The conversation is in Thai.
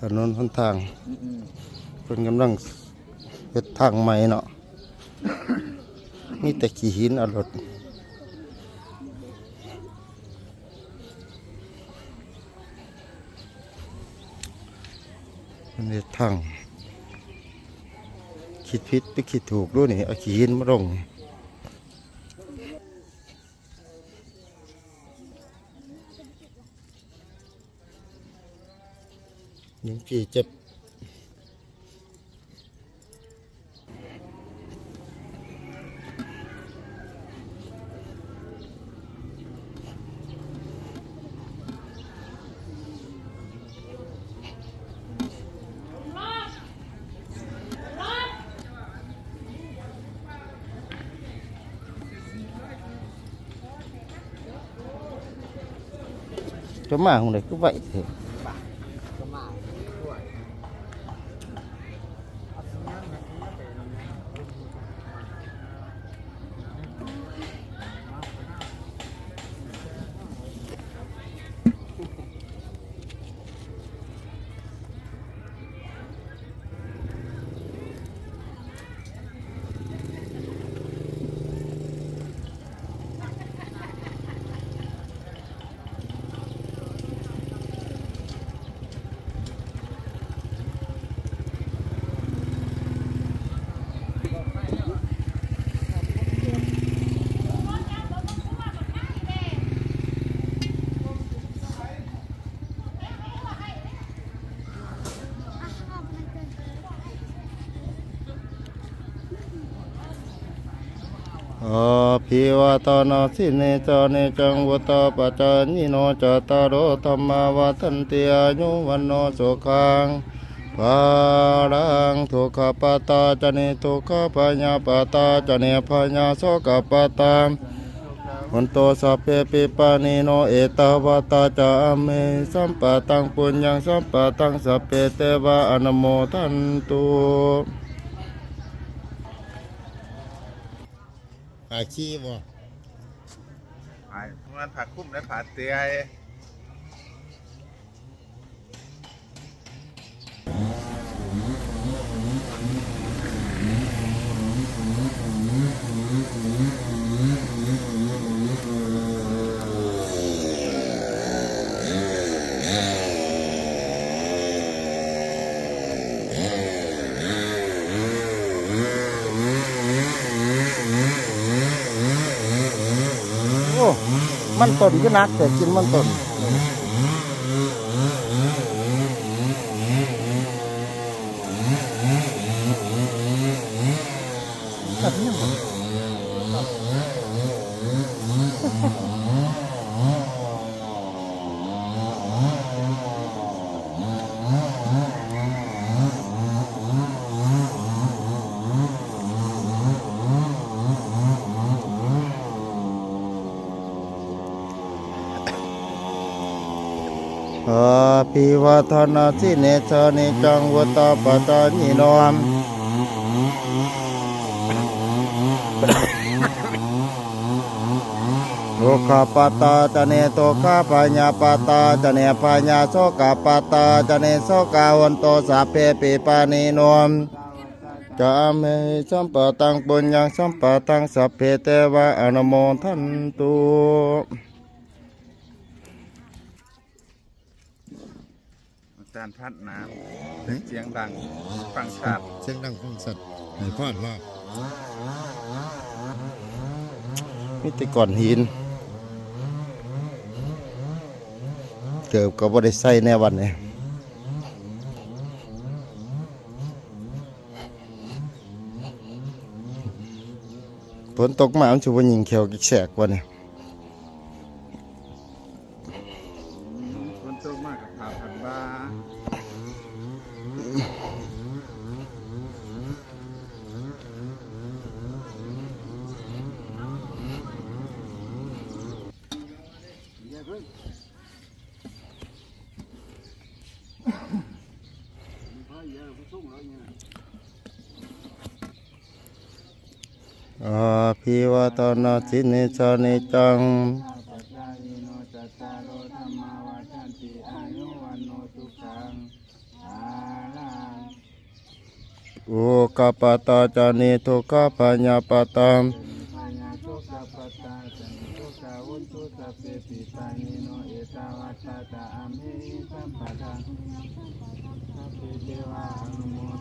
ถนนหนทางอืมเพิ่นกำลังเฮ็ดทางใหม่เนาะมีแต่ขี้หินเอารถมันเฮ็ดทางคิดผิดไปคิดถูกด้วยนี่เอาขี้หินมาลงนี่ ยังกี่เจ็บจะมาของไหนก็ไหวเถอะ ก็มาด้วย อภิวาตนาสิเนจาเนจังวุตาปจายิโนจตารโอธรรมาวัฏันติอายุวันโนสุขังปารังทุกขปตาจเนทุกขปัญญาปตาจเนปัญญาโสกปตาวันโตสัพเพปิปานิโนเอตาวตาจามเมสัมปะตังปุญญังสัมปะตังสัพเพเตวะอนโมทันตุ อาชีพบ่ไอ้มันผักคุ้มและผัดเตย มันต้นก็นักแต่กินมันต้น อาภิวาทนาสิเนชานิจังวตาปตานิโนมโลกาปตาจเนโตคาปัญญาปตาจเนปัญญาโสกาปตาจเนโสกาวันโตสัพเพปิปานิโนมจามเมสัมปะตังปุญญังสัมปะตังสัพเพเตวะอนโมทันตุ อา จารย์พัดน้ำเสียงดังฟังชัดเสียงดังของสัตว์ให้พอดว่ามีแต่ก่อนหินเกิบก็บ่ได้ใส่แน่วันนี้ฝนตกมามันสิบ่ยิงเขียวกิกแสกวันนี้ค อาภิวตนาสินิจานิจังโอาขังอาลังปตาจานิทุกขปัญญาปตัญญาปัตุอ สวัตตาอเมสัมปะทังสัพเพเทวาอโม